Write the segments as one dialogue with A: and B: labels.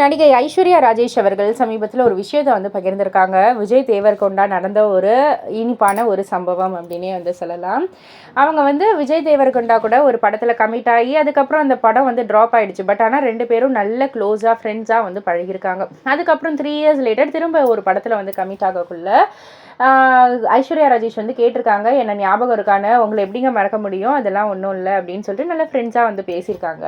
A: நடிகை ஐஸ்வர்யா ராஜேஷ் அவர்கள் சமீபத்தில் ஒரு விஷயத்தை வந்து பகிர்ந்திருக்காங்க. விஜய் தேவர்கொண்டா நடந்த ஒரு இனிப்பான ஒரு சம்பவம் அப்படின்னே வந்து சொல்லலாம். அவங்க வந்து விஜய் தேவர்கொண்டா கூட ஒரு படத்தில் கமிட் ஆகி அதுக்கப்புறம் அந்த படம் வந்து ட்ராப் ஆகிடுச்சு பட் ஆனால் ரெண்டு பேரும் நல்ல க்ளோஸாக ஃப்ரெண்ட்ஸாக வந்து பழகியிருக்காங்க. அதுக்கப்புறம் த்ரீ இயர்ஸ் லேட்டர் திரும்ப ஒரு படத்தில் வந்து கமிட் ஆகக்குள்ள ஐஸ்வர்யா ராஜேஷ் வந்து கேட்டிருக்காங்க என்ன ஞாபகம் இருக்கான உங்களை எப்படிங்க மறக்க முடியும்? அதெல்லாம் ஒன்றும் இல்லை. அப்படின்னு சொல்லிட்டு நல்ல ஃப்ரெண்ட்ஸாக வந்து பேசியிருக்காங்க.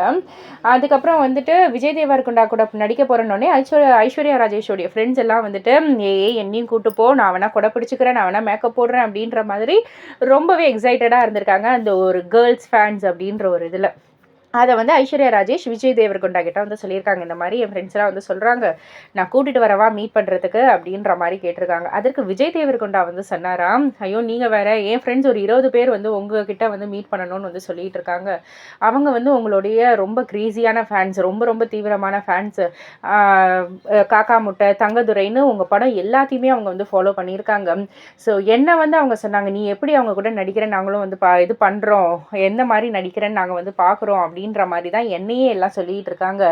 A: அதுக்கப்புறம் வந்துட்டு விஜய் தேவர்குண்டா கூட நடிக்க போகிறேன்னொடனே ஐஸ்வர்யா ஐஸ்வர்யா ராஜேஷோடைய ஃப்ரெண்ட்ஸ் எல்லாம் வந்துட்டு ஏ என்னையும் கூட்டு போ. நான் வேணா கொடை பிடிச்சிக்கிறேன். நான் வேணா மேக்கப் போடுறேன். அப்படின்ற மாதிரி ரொம்பவே எக்ஸைட்டடாக இருந்திருக்காங்க அந்த ஒரு கேர்ள்ஸ் ஃபேன்ஸ் அப்படின்ற ஒரு இதில். அதை வந்து ஐஸ்வர்யா ராஜேஷ் விஜய் தேவர்கொண்டா கிட்ட வந்து சொல்லியிருக்காங்க. இந்த மாதிரி என் ஃப்ரெண்ட்ஸ்லாம் வந்து சொல்கிறாங்க நான் கூட்டிகிட்டு வரவா மீட் பண்ணுறதுக்கு அப்படின்ற மாதிரி கேட்டிருக்காங்க. அதற்கு விஜய் தேவர்கொண்டா வந்து சொன்னாராம் ஐயோ நீங்கள் வேற என் ஃப்ரெண்ட்ஸ் ஒரு இருபது பேர் வந்து உங்ககிட்ட வந்து மீட் பண்ணணும்னு வந்து சொல்லிட்டு இருக்காங்க அவங்க வந்து உங்களுடைய ரொம்ப க்ரீஸியான ஃபேன்ஸ் ரொம்ப ரொம்ப தீவிரமான ஃபேன்ஸு காக்கா முட்டை தங்கதுரைன்னு உங்கள் படம் எல்லாத்தையுமே அவங்க வந்து ஃபாலோ பண்ணியிருக்காங்க. ஸோ என்ன வந்து அவங்க சொன்னாங்க? நீ எப்படி அவங்க கூட நடிக்கிற? நாங்களும் வந்து பா இது பண்ணுறோம் எந்த மாதிரி நடிக்கிறேன்னு நாங்கள் வந்து பார்க்குறோம் அப்படின்னு அப்படின்ற மாதிரி தான் என்னையே எல்லாம் சொல்லிகிட்டு இருக்காங்க.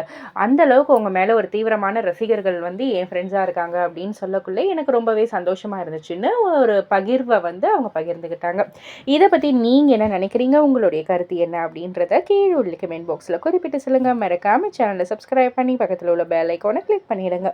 A: அந்த அளவுக்கு உங்கள் மேலே ஒரு தீவிரமான ரசிகர்கள் வந்து என் ஃப்ரெண்ட்ஸாக இருக்காங்க அப்படின்னு சொல்லக்குள்ளே எனக்கு ரொம்பவே சந்தோஷமாக இருந்துச்சுன்னு ஒரு பகிர்வை வந்து அவங்க பகிர்ந்துக்கிட்டாங்க இதை பற்றி நீங்கள் என்ன நினைக்கிறீங்க? உங்களுடைய கருத்து என்ன அப்படின்றத கீழே உள்ள கமெண்ட் பாக்ஸில் குறிப்பிட்டு சொல்லுங்கள் மறக்காமல் சேனலை சப்ஸ்கிரைப் பண்ணி பக்கத்தில் உள்ள பெல் ஐக்கோனை கிளிக் பண்ணிடுங்க.